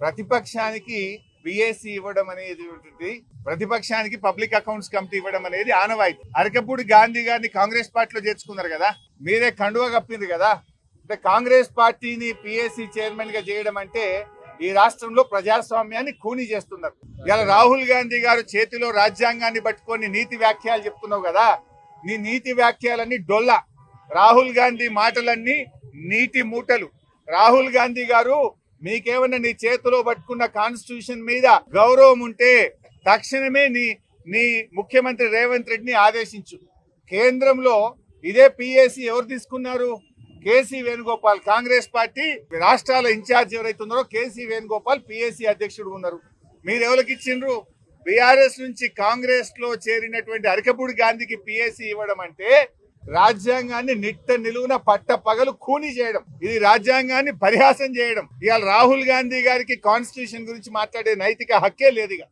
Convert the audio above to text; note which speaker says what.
Speaker 1: ప్రతిపక్షానికి పిఎస్సి ఇవ్వడం అనేది ప్రతిపక్షానికి పబ్లిక్ అకౌంట్స్ కమిటీ ఇవ్వడం అనేది ఆనవాయితీ. అరకపూడి గాంధీ గారిని కాంగ్రెస్ పార్టీలో చేర్చుకున్నారు కదా మీరే కండువ కప్పింది కదా. అంటే కాంగ్రెస్ పార్టీని పిఎస్సి చైర్మన్గా చేయడం అంటే ఈ రాష్ట్రంలో ప్రజాస్వామ్యాన్ని కూని చేస్తున్నారు. ఇలా రాహుల్ గాంధీ గారు చేతిలో రాజ్యాంగాన్ని పట్టుకొని నీతి వ్యాఖ్యలు చెప్తున్నావు కదా నీ నీతి వ్యాఖ్యలన్నీ డొల్ల. రాహుల్ గాంధీ మాటలన్నీ నీటి మూటలు. రాహుల్ గాంధీ గారు మీకేమన్నా నీ చేతిలో పట్టుకున్న కాన్స్టిట్యూషన్ మీద గౌరవం ఉంటే తక్షణమే నీ నీ ముఖ్యమంత్రి రేవంత్ రెడ్డిని ఆదేశించు. కేంద్రంలో ఇదే పిఎస్సి ఎవరు తీసుకున్నారు? కేసీ వేణుగోపాల్. కాంగ్రెస్ పార్టీ రాష్ట్రాల ఇన్ఛార్జ్ ఎవరైతే ఉన్నారో కేసీ వేణుగోపాల్ పిఎస్సి అధ్యక్షుడు ఉన్నారు. మీరు ఎవరికి ఇచ్చిండ్రు? బీఆర్ఎస్ నుంచి కాంగ్రెస్లో చేరినటువంటి అరకపూడి గాంధీకి పిఎస్సి ఇవ్వడం అంటే రాజ్యాంగాన్ని నిట్ట నిలువున పట్ట పగలు కూని చేయడం. ఇది రాజ్యాంగాన్ని పరిహాసం చేయడం. ఇవాళ రాహుల్ గాంధీ గారికి కాన్స్టిట్యూషన్ గురించి మాట్లాడే నైతిక హక్కే లేదుగా.